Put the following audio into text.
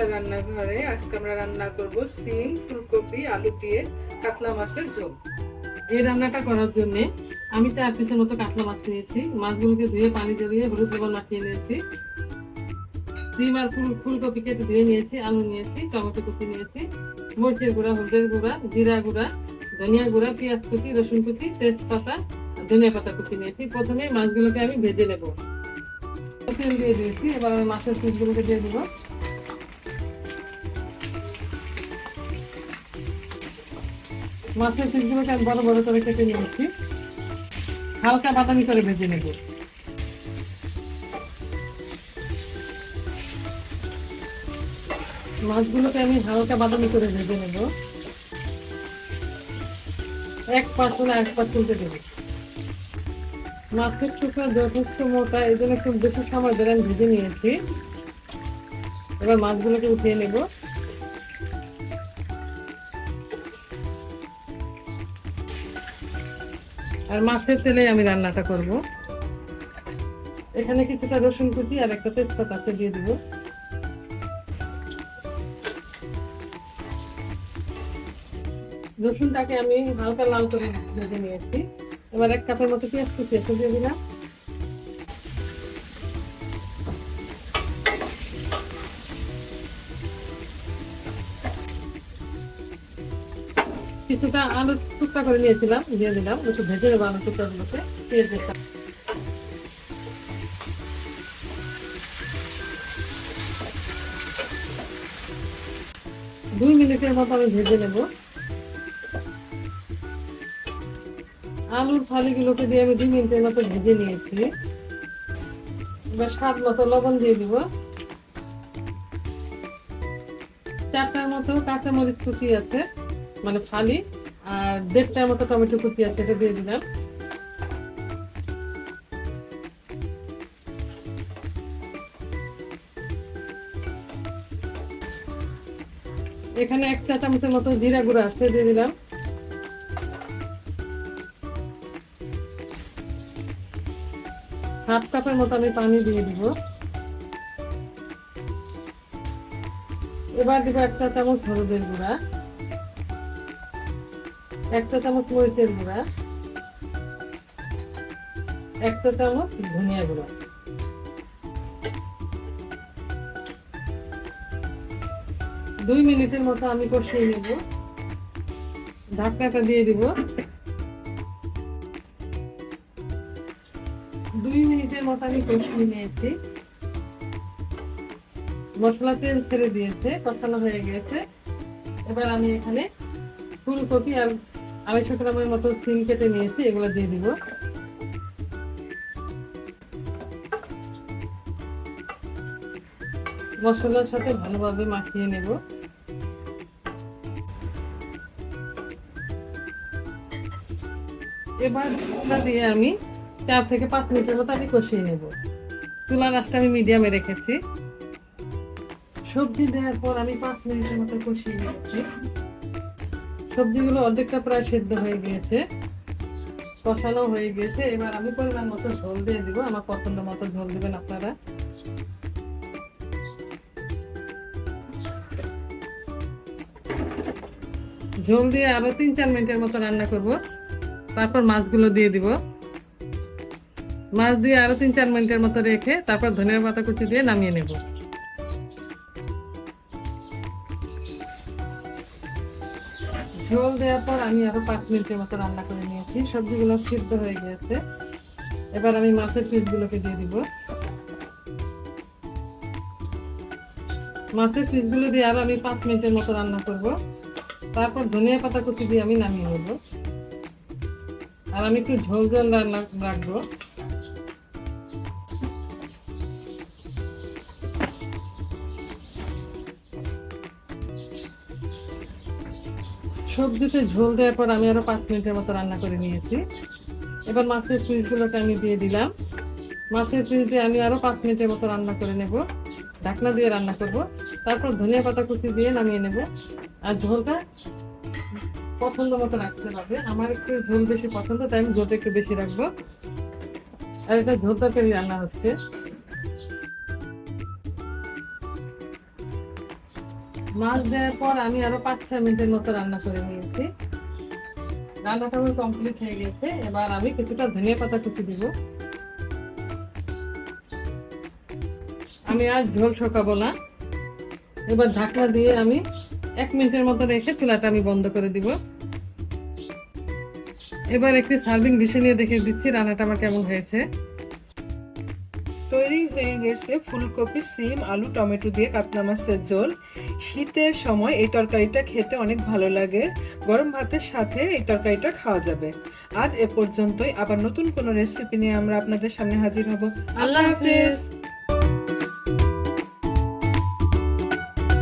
বর্ষা রান্নাঘরে আজকে আমরা রান্না করব সিম, ফুলকপি, আলু দিয়ে কাতলা মাছের ঝোল। এই রান্নাটা করার জন্য আমি চার পিসের মতো কাতলা মাছ নিয়েছি। মাছগুলোকে ধুয়ে পানি জড়িয়ে হলুদ লবণ মাখিয়ে নিয়েছি। ডিম আর ফুল ফুলকপি কেটে ধুয়ে নিয়েছি, আলু নিয়েছি, টমেটো কুচি নিয়েছি, মরিচের গুঁড়া, হলদের গুঁড়া, জিরা গুঁড়া, ধনিয়া গুঁড়া, পেঁয়াজ কুচি, রসুন কুচি, তেজপাতা, ধনিয়া পাতা কুচি নিয়েছি। প্রথমে মাছগুলোকে আমি ভেজে নেব। তেল দিয়ে দিয়েছি, এবার মাছের পিসগুলোকে দিয়ে দেবো। মাছের পিসগুলোকে আমি বড় বড় করে কেটে নিয়েছি। হালকা বাদামি করে ভেজে নেব। মাছগুলোকে আমি হালকা বাদামি করে ভেজে নেব। এক পাঁচ করে এক পাঁচ তুলতে দেবো। মাছের টুকরা যথেষ্ট মোটা এই জন্য খুব বেশি সময় ধরে আমি ভেজে নিয়েছি। এবার মাছগুলোকে উঠিয়ে নেব। আর মাছের তেলে আমি রান্নাটা করব। এখানে কিছুটা রসুন কুচি আর একটা তেজপাতা আছে, দিয়ে দিব। রসুনটাকে আমি হালকা লাল করে ভেজে নিয়েছি। এবার এক কাপের মতো পেঁয়াজ কুচি আছে, দিয়ে দিলাম। কিছুটা আলু টুকরা করে নিয়েছিলাম, দিয়ে দিলাম, একটু ভেজে নেব আলু টুকরাগুলোকে পেঁয়াজের সাথে। দুই মিনিটের মতো আমি ভেজে নেব। আলুর ফালিগুলোকে দিয়ে আমি দুই মিনিটের মতো ভেজে নিয়েছি। এবার স্বাদ মতো লবণ দিয়ে দিব। চারটার মতো কাঁচা মরিচ কুচি আছে। মানে ফালি, আর দেড়টার মতো টমেটো কুচি আছে, এটা দিয়ে দিলাম। এখানে এক চা চামচের মতো জিরা গুঁড়া আছে, দিয়ে দিলাম। হাফ কাপের মতো আমি পানি দিয়ে দিব। এবার দিব একটা চামচ হলুদের গুঁড়া। একটা চামচ মরিচের গুঁড়া একটা চামচ ধনিয়া গুঁড়া। দুই মিনিটের মতো আমি কষিয়ে নেব। ঢাকনাটা দিয়ে দিব। দুই মিনিটের মতো আমি কষিয়ে নিয়েছি। মশলা তেল ছেড়ে দিয়েছে, কষানো হয়ে গেছে। এবার আমি এখানে ফুলকপি আর আড়াইশো গ্রামের মতো সিম কেটে নিয়েছি, এগুলো দিয়ে দিব। মশলার সাথে ভালোভাবে মাখিয়ে নেব। এবার দিয়ে আমি চার থেকে পাঁচ মিনিটের মতো আমি কষিয়ে নেব। চুলার আঁচটা আমি মিডিয়ামে রেখেছি। সবজি দেওয়ার পর আমি পাঁচ মিনিটের মতো কষিয়ে নিয়েছি সবজিগুলো অর্ধেকটা প্রায় সেদ্ধ হয়ে গিয়েছে, কষানো হয়ে গেছে এবার আমি পরিমাণ মতো ঝোল দিয়ে দিব, আমার পছন্দ মতো ঝোল দিবেন আপনারা। ঝোল দিয়ে আরও তিন চার মিনিটের মতো রান্না করব, তারপর মাছগুলো দিয়ে দিব। মাছ দিয়ে আরও তিন চার মিনিটের মতো রেখে তারপর ধনিয়া পাতা কুচি দিয়ে নামিয়ে নেব। ঝোল দেওয়ার পর আমি আরও পাঁচ মিনিটের মতো রান্না করে নিয়েছি। সবজিগুলো সিদ্ধ হয়ে গেছে এবার আমি মাছের পিসগুলোকে দিয়ে দিব। মাছের পিসগুলো দিয়ে আরও আমি পাঁচ মিনিটের মতো রান্না করব। তারপর ধনিয়া পাতা কুচি দিয়ে আমি নামিয়ে নেব। আর আমি একটু ঝোল ঝোল রান্না রাখব। সবজিতে ঝোল দেওয়ার পর আমি আরও পাঁচ মিনিটের মতো রান্না করে নিয়েছি। এবার মাছের পিসগুলোকে আমি দিয়ে দিলাম। মাছের পিস দিয়ে আমি আরও পাঁচ মিনিটের মতো রান্না করে নেব। ঢাকনা দিয়ে রান্না করব। তারপর ধনিয়া পাতা কুচি দিয়ে নামিয়ে নেব। আর ঝোলটা পছন্দ মতো রাখতে হবে। আমার একটু ঝোল বেশি পছন্দ, তাই আমি ঝোলটা একটু বেশি রাখব। আর এটা ঝোল তরকারি রান্না হচ্ছে। মাছ দেওয়ার পর আমি আরও পাঁচ, ছয় মিনিটের মতো রান্না করে নিয়েছি। রান্নাটা আমার কমপ্লিট হয়ে গেছে। এবার আমি কিছুটা ধনিয়া পাতা কুচি দিব। আমি আর ঝোল শুকাবো না। এবার ঢাকনা দিয়ে আমি এক মিনিটের মতো রেখে চুলাটা আমি বন্ধ করে দিব। এবার একটি সার্ভিং ডিশে নিয়ে দেখে দিচ্ছি রান্নাটা আমার কেমন হয়েছে। তৈরি হয়ে গেছে ফুলকপি, সিম, আলু, টমেটো দিয়ে কাতলা মাছের ঝোল। শীতের সময় এই তরকারিটা খেতে অনেক ভালো লাগে। গরম ভাতের সাথে এই তরকারিটা খাওয়া যাবে। আজ এ পর্যন্তই। আবার নতুন কোনো রেসিপি নিয়ে আমরা আপনাদের সামনে হাজির হব। আল্লাহ হাফেজ।